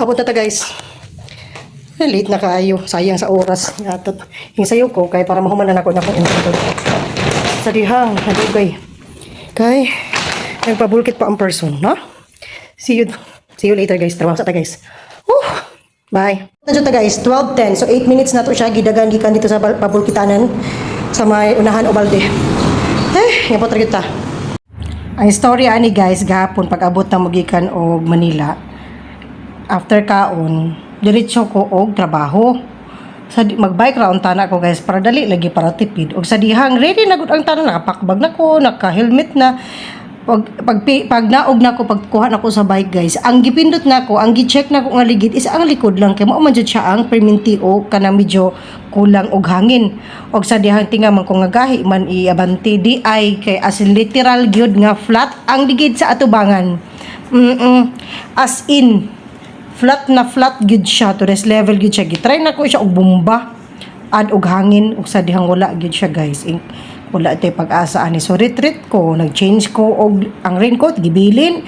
Na ta guys. Late na kaayo. Sayang sa oras. Atot. Yung sayo ko, kay para mahuman na ako na akong inventory. Sa dihang, nadugay. Kay, nagpabulkit pa ang person, no? See you, see you later guys. Trabaho sa ta guys. Woo! Bye. Nandiyo ta guys, 12.10. So 8 minutes na to siya. Gidagan gikan dito sa pabulkitanan. Sa may unahan o balde. Eh, nga po ta. Ang istorya ani guys, gahapon pag abot na mugikan og Manila, after kaon, diretso ko og trabaho. Sa mag-bike round tana ko guys para dali lagi para tipid. Og sa dihang ready na gud ang tanan nakapakbag na ko, naka-helmet na. Pag, pag, pag naog na ko, pagkuha na ko sa bike guys, ang gipindot na ko, ang gi-check na ko nga ligid is ang likod lang. Kaya mo man jud siya ang perminti o kanang medyo kulang og hangin. Og sa dihang tinga man ko nga gahi man iabanti di ay kay as literal gyud nga flat ang ligid sa atubangan. Mm As in, flat na flat gyud siya to this level gyud siya gitry na ko siya og bomba ad og hangin ug sa dihang wala gyud siya guys In, wala tay pag-asa ani so retreat ko nag-change ko og ang raincoat gibilin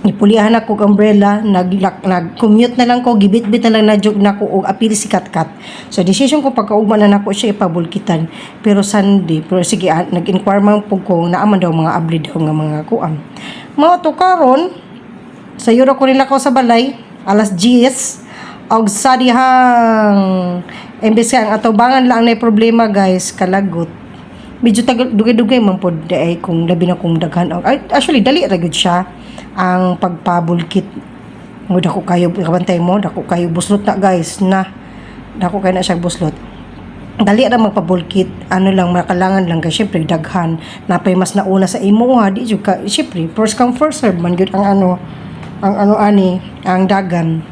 Ipulihan ako og umbrella, nag, nag commute na lang ko, gibit-bit na lang na jog na ko og apil si Katkat. So decision ko pagkaugma na nako siya ipabulkitan. Pero Sunday, pero sige ah, nag-inquire man pug ko na aman daw mga abli daw nga mga kuan. Mga to karon sa yuro ko nila ko sa balay, alas 10, og sa dihang imbes ang atubangan lang na problema guys, kalagot. Medyo tagal dugay-dugay man pod ay kung labi na kung daghan. ay, Actually dali ra gyud siya ang pagpabulkit. Mo dako kayo kabantay mo, dako kayo buslot na guys na. Dako kayo na siya buslot dali ra magpabulkit ano lang makalangan lang kay syempre daghan napay mas nauna sa imo ha di jud ka syempre first come first serve man gyud ang ano ang ano ani ang dagan.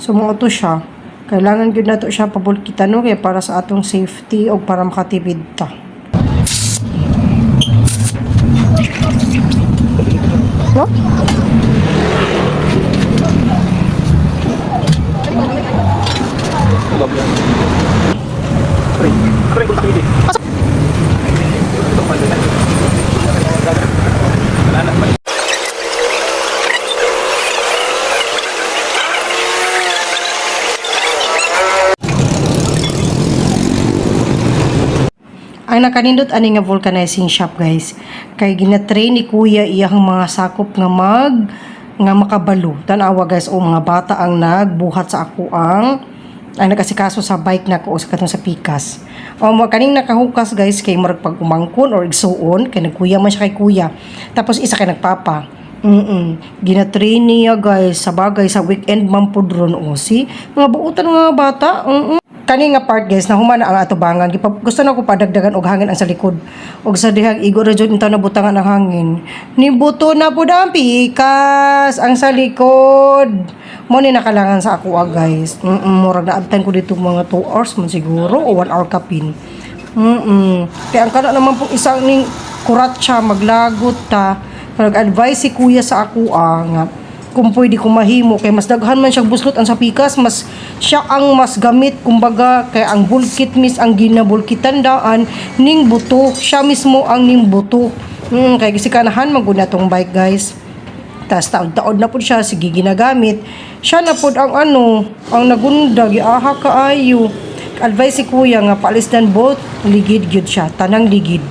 So mo to siya. Kailangan gyud nato siya pabulkitan no kay para sa atong safety o para makatipid ta. No Ang nakanindot ani nga vulcanizing shop guys. Kay ginatrain ni kuya iyang mga sakop nga mag nga makabalo. Tanawa guys o mga bata ang nagbuhat sa ako ang ang nagkasikaso sa bike na ko o sa katong sa pikas. O mo kaning nakahukas guys kay murag pag umangkon or igsuon kay nagkuya man siya kay kuya. Tapos isa kay nagpapa. Mm Ginatrain niya guys sa bagay sa weekend man pud ron o si mga buutan mga bata. Mm kani nga part guys na humana ang atubangan gusto na ko padagdagan og hangin ang sa likod. Og sa dihang igo ra jud intaw na butangan ang hangin. Ni buto na pud ang pikas ang sa likod. Mo ni nakalangan sa ako ah, guys. Mm murag naabtan ko dito mga 2 hours man siguro o 1 hour kapin. Mm kaya ang kana naman pong isang ning kuratsa maglagot ta. Nag-advise si kuya sa ako ah, nga kung pwede ko mahimo. Kay mas daghan man siya buslot ang sa pikas mas siya ang mas gamit kumbaga kay ang bulkit mis ang ginabulkitan daan ning buto. Siya mismo ang ning buto. Hmm, kay gisikanahan maguna tong bike guys. Tas taod-taod na pud siya sige ginagamit. Siya na pud ang ano ang nagunda giaha kaayo advice si kuya nga paalisdan both ligid gyud siya tanang ligid